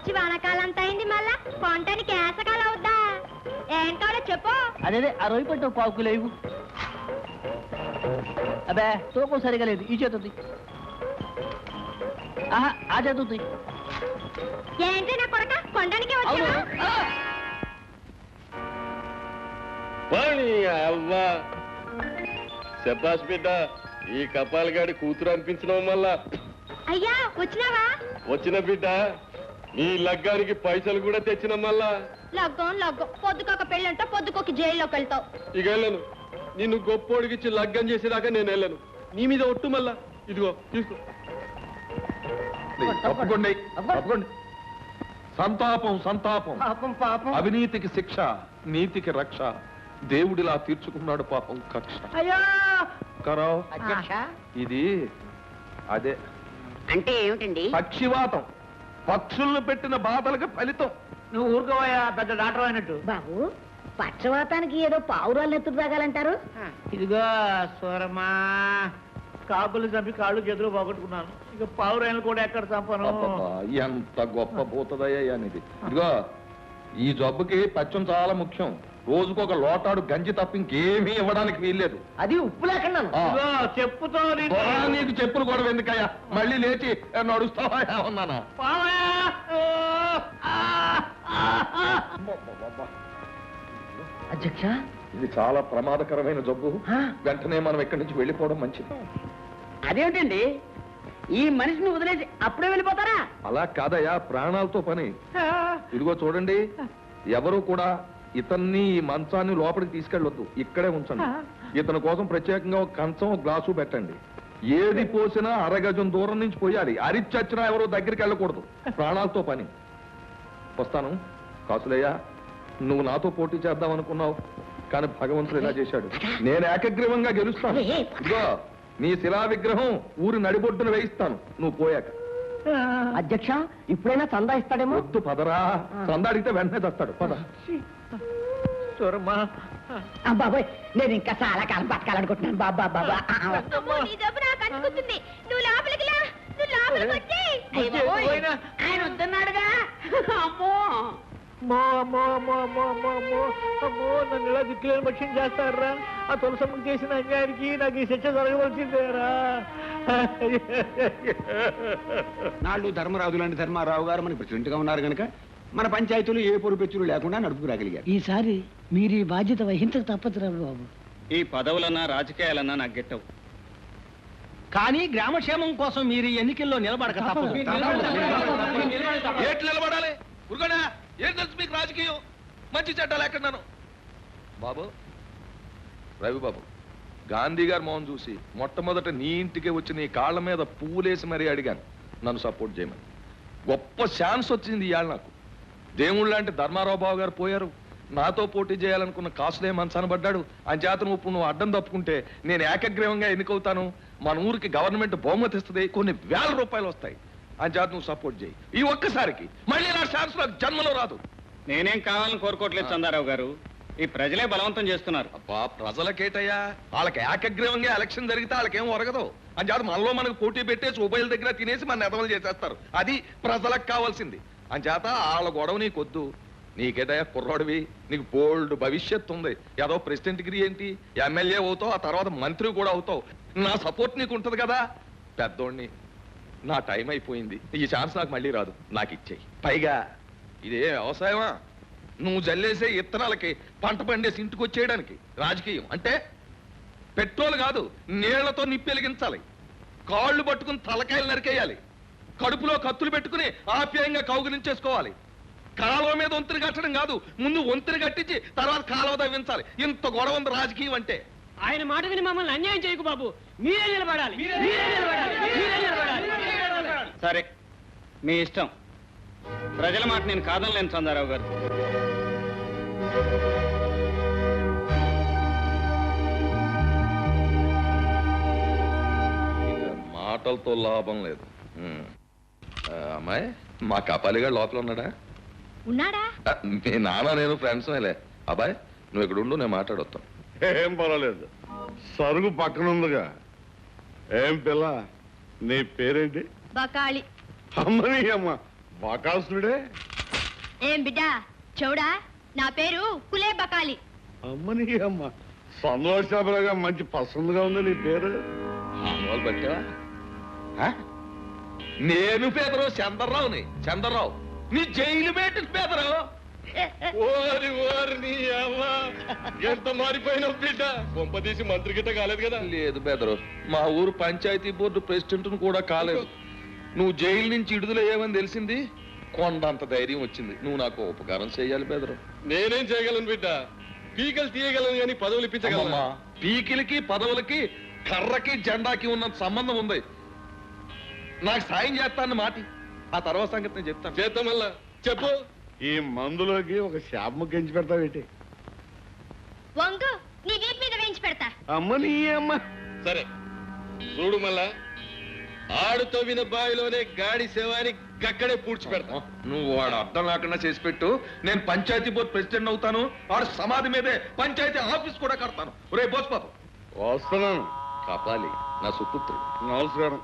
వచ్చి వానకాలం అయింది మళ్ళా? కొంటానికి ఏసకాలం అవుద్దా? ఏం కావాలో చెప్పు. అదే ఆ రొయ్యి పట్టు పావు కిలో ఇవ్వు అబ్బే తూకం సరిగా లేదు. ఈ చేతుంది ఆహా ఆ చేతుంది ఏంటి నా కొడక? కొండానికి వచ్చావా? అవ్వ. శబ్దాస్ బిడ్డ ఈ కపాలగాడి కూతురు అనిపించడం వల్ల అయ్యా వచ్చినావా? వచ్చిన బిడ్డ. నీ లగ్గానికి పైసలు కూడా తెచ్చిన మళ్ళా? లగ్గం లగ్గం. పొద్దుకొక పెళ్ళంటే పొద్దుకొక జైల్లోకి వెళ్తావు ఇక వెళ్ళను. నిన్ను గొప్పోడికిచ్చి లగ్గం చేసేదాకా నేను వెళ్ళను. నీ మీద ఒట్టు మళ్ళా? ఇదిగో తీసుకో. తప్పకుండా తప్పకుండా సంతాపం సంతాపం. పాపం పాపం. అవినీతికి శిక్ష నీతికి రక్ష. దేవుడిలా తీర్చుకున్నాడు పాపం కక్ష. అయ్యో! కరావ్ అధ్యక్ష? ఇది అదే. అంటే ఏమిటండి? పక్షివాతం. పక్షులను పెట్టిన బాధలకు ఫలితం. నువ్వు ఊరుకోవయ్యా పెద్ద డాక్టర్ అయినట్టు. బాబు పక్షవాతానికి ఏదో పావురాలు ఎత్తుకు తాగాలంటారు ఇదిగో స్వరమా. కాకులు చంపి కాళ్ళు చేతులు పోగొట్టుకున్నాను. ఇక పావురాయలు కూడా ఎక్కడ చంపను? అబ్బబ్బా, ఎంత గొప్ప భూతదయ్యా ఇది ఇదిగో ఈ జబ్బుకి పచ్చం చాలా ముఖ్యం. రోజుకొక లోటాడు గంజి తప్ప ఇంకేమీ ఇవ్వడానికి వీల్లేదు. అది ఉప్పు లేకుండా చెప్పుతో నీకు- చెప్పులు కూడా ఎందుకయ్యా? మళ్ళీ లేచి "ఏ, నడుస్తావా ఉన్నానా! అధ్యక్ష? ఇది చాలా ప్రమాదకరమైన జబ్బు? వెంటనే మనం ఇక్కడి నుంచి వెళ్ళిపోవడం మంచిది. అదేమిటండి? ఈ మనిషిని వదిలేసి అప్పుడే వెళ్ళిపోతారా? అలా కాదయ్యా ప్రాణాలతో పని! ఇదిగో చూడండి ఎవరు కూడా ఇతన్ని ఈ మంచాన్ని లోపలికి తీసుకెళ్ళొద్దు. ఇక్కడే ఉంచండి. ఇతని కోసం ప్రత్యేకంగా ఒక కంచం ఒక గ్లాసు పెట్టండి. ఏది పోసినా అరగజం దూరం నుంచి పోయాలి. అరిచచ్చినా ఎవరు దగ్గరికి వెళ్ళకూడదు. ప్రాణాలతో పని. వస్తాను. కాసులయ్యా నువ్వు నాతో పోటీ చేద్దాం అనుకున్నావు. కానీ భగవంతుడు ఇలా చేశాడు. నేను ఏకగ్రీవంగా గెలుస్తాను. ఇదిగో నీ శిలా విగ్రహం ఊరి నడిబొడ్డున వేయిస్తాను. నువ్వు పోయాక. అధ్యక్ష ఇప్పుడైనా చందా ఇస్తాడేమో? వద్దు పదరా. చంద అడిగితే వెంటనే తెస్తాడు. పద. బాబాయ్ నేను ఇంకా చాలా కాలం బతకాలనుకుంటున్నాను. బాబా బాబా అమ్మో, నీ జబ్బు నాకు అంటుకుంటుంది. నువ్వు లోపలికి లా నువ్వు లోపలికి వచ్చి. పోయినా. ఆయన వద్దన్నాడుగా. అమ్మో. అమ్మో అమ్మో అమ్మో అమ్మో అమ్మో అమ్మో అమ్మో నన్ను ఇలా దిక్కులేని పక్షం చేస్తారా ఆ తులసమ్మకి చేసిన అన్యాయానికి నాకు ఈ శిక్ష జరగవలసిందేరా? నాళ్ళు ధర్మరాజు లాంటి ధర్మారావు గారు మన ప్రెసిడెంట్గా ఉన్నారు కనుక మన పంచాయతీలు ఏ పొరుపెచ్చులు లేకుండా నడుపుకురాగలిగారు ఈసారి మీరు ఈ బాధ్యత వహించక తప్పదురా బాబు. ఈ పదవులన్నా రాజకీయాలన్నా నాకు గెట్టవు. కానీ గ్రామక్షేమం కోసం మీరు ఈ ఎన్నికల్లో నిలబడక తప్పదు. ఏట్లు నిలబడాలి. ఉరుగడా ఏం తెలుసు మీకు రాజకీయం? మంచి చెడ్డాలు ఎక్కడున్నాను? బాబు రవి బాబు గాంధీ గారు మోహన్ చూసి మొట్టమొదట నీ ఇంటికి వచ్చి నీ కాళ్ళ మీద పువ్వులేసి మరీ అడిగాను. నన్ను సపోర్ట్ చేయమని. గొప్ప ఛాన్స్ వచ్చింది ఇవాళ నాకు. దేవుళ్ళు లాంటి ధర్మారావు బాబు గారు పోయారు. నాతో పోటీ చేయాలనుకున్న కాసులే మనసాన పడ్డాడు. అంచేత నువ్వు ఇప్పుడు నువ్వు అడ్డం తప్పుకుంటే నేను ఏకగ్రీవంగా ఎన్నికవుతాను. మన ఊరికి గవర్నమెంట్ బహుమతి ఇస్తుంది. కొన్ని వేల రూపాయలు వస్తాయి. అంచేత నువ్వు సపోర్ట్ చేయి. ఈ ఒక్కసారికి మళ్ళీ నా ఛాన్స్ నాకు జన్మలో రాదు. నేనేం కావాలని కోరుకోవట్లేదు చందారావు గారు. ఈ ప్రజలే బలవంతం చేస్తున్నారు. అబ్బా ప్రజలకేటయ్యా? వాళ్ళకి ఏకగ్రీవంగా ఎలక్షన్ జరిగితే వాళ్ళకేం ఒరగదు. అంచేత మనలో మనకు పోటీ పెట్టేసి ఉభయల దగ్గర తినేసి మన ఎదవలు చేసేస్తారు. అది ప్రజలకు కావాల్సింది. అంచేత వాళ్ళ గొడవ నీకొద్దు. నీకేటయ్యా కుర్రోడివి. నీకు బోల్డ్ భవిష్యత్తు ఉంది. ఏదో ప్రెసిడెంట్ డిగ్రీ ఏంటి ఎమ్మెల్యే అవుతావు ఆ తర్వాత మంత్రి కూడా అవుతావు. నా సపోర్ట్ నీకు ఉంటది కదా. పెద్దోడిని నా టైం అయిపోయింది. ఈ ఛాన్స్ నాకు మళ్ళీ రాదు. నాకు ఇచ్చేయి. పైగా ఇదే వ్యవసాయమా? నువ్వు జల్లేసే ఇత్తనాలకి పంట పండేసి ఇంటికి వచ్చేయడానికి. రాజకీయం. అంటే పెట్రోల్ కాదు నీళ్ళతో నిప్పెలిగించాలి. కాళ్ళు పట్టుకుని తలకాయలు నరికేయాలి. కడుపులో కత్తులు పెట్టుకుని ఆప్యాయంగా కౌగులించేసుకోవాలి. కాలువ మీద వంతుని కట్టడం కాదు ముందు వంతుని కట్టించి తర్వాత కాలువ తవ్వించాలి. ఇంత గొడవ ఉంది రాజకీయం అంటే. ఆయన మాట విని మమ్మల్ని అన్యాయం చేయకు బాబు. మీరే నిలబడాలి. మీరే నిలబడాలి. మీరే నిలబడాలి. సరే మీ ఇష్టం. ప్రజల మాట నేను కాదనలేను చందారావు గారు. మాటలతో లాభం లేదు. అమ్మాయి మా కపాలిగా లోపల ఉన్నాడా? ఉన్నాడా? మీ నాన్న నేను ఫ్రెండ్స్ లే అబ్బాయి నువ్వు ఇక్కడ ఉండు నేను మాట్లాడొస్తాను ఏం పర్వాలేదు. సరుగు పక్కన ఉందిగా ఏం పిల్ల నీ పేరేంటి? బకాళి. అమ్మని అమ్మ. బాకాసుడే ఏం బిడ్డ చూడా నా పేరు కులే బకాలి. అమ్మని అమ్మ. సంతోషాపరగా మంచి పసందుగా ఉంది నీ పేరు. మామూలు పట్టావా? ఆ? నేను పేదరావు చంద్రరావుని చంద్రరావు. నీ జైలు పెట్టిన పేదరావు ఓరి ఓరి నీ అవ్వ ఎంత మారిపోయినావు బిడ్డ. కొంపదీసి మంత్రి గిట్ట కాలేదు కదా? లేదు బెదరు మా ఊరు పంచాయతీ బోర్డు ప్రెసిడెంట్ కూడా కాలేదు. నువ్వు జైలు నుంచి విడుదలయ్యావని తెలిసింది? కొండంత ధైర్యం వచ్చింది. నువ్వు నాకు ఉపకారం చేయాలి బెదరు. నేనేం చేయగలను బిడ్డ? పీకలు తీయగలను కానీ పదవులు ఇప్పించగలను. అమ్మమ్మా, పీకిలికి పదవులకి కర్రకి జెండాకి ఉన్నంత సంబంధం ఉంది. నాకు సాయం చేస్తాను మాటి. ఆ తర్వాత సంగతి నేను చెప్తాను. చేద్దాం మళ్ళా. చెప్పు. ఈ మందులోకి ఒక శాపము గెంచి పెడతావేటి వంగు నీ వీపు మీద వేయించి పెడతా. అమ్మని అమ్మ. సరే. చూడు మళ్ళా. ఆడు తవ్విన బావిలోనే గాడి శవాన్ని గక్కడే పూడ్చి పెడతా. నువ్వు వాడు అర్థం లేకుండా చేసి పెట్టు. నేను పంచాయతీ బోర్డు ప్రెసిడెంట్ అవుతాను. వాడు సమాధి మీదే పంచాయతీ ఆఫీస్ కూడా కడతాను. రే బోస్ పాపం వస్తున్నాను. కాపాలి. నా సుపుత్రుడు. నమస్కారం.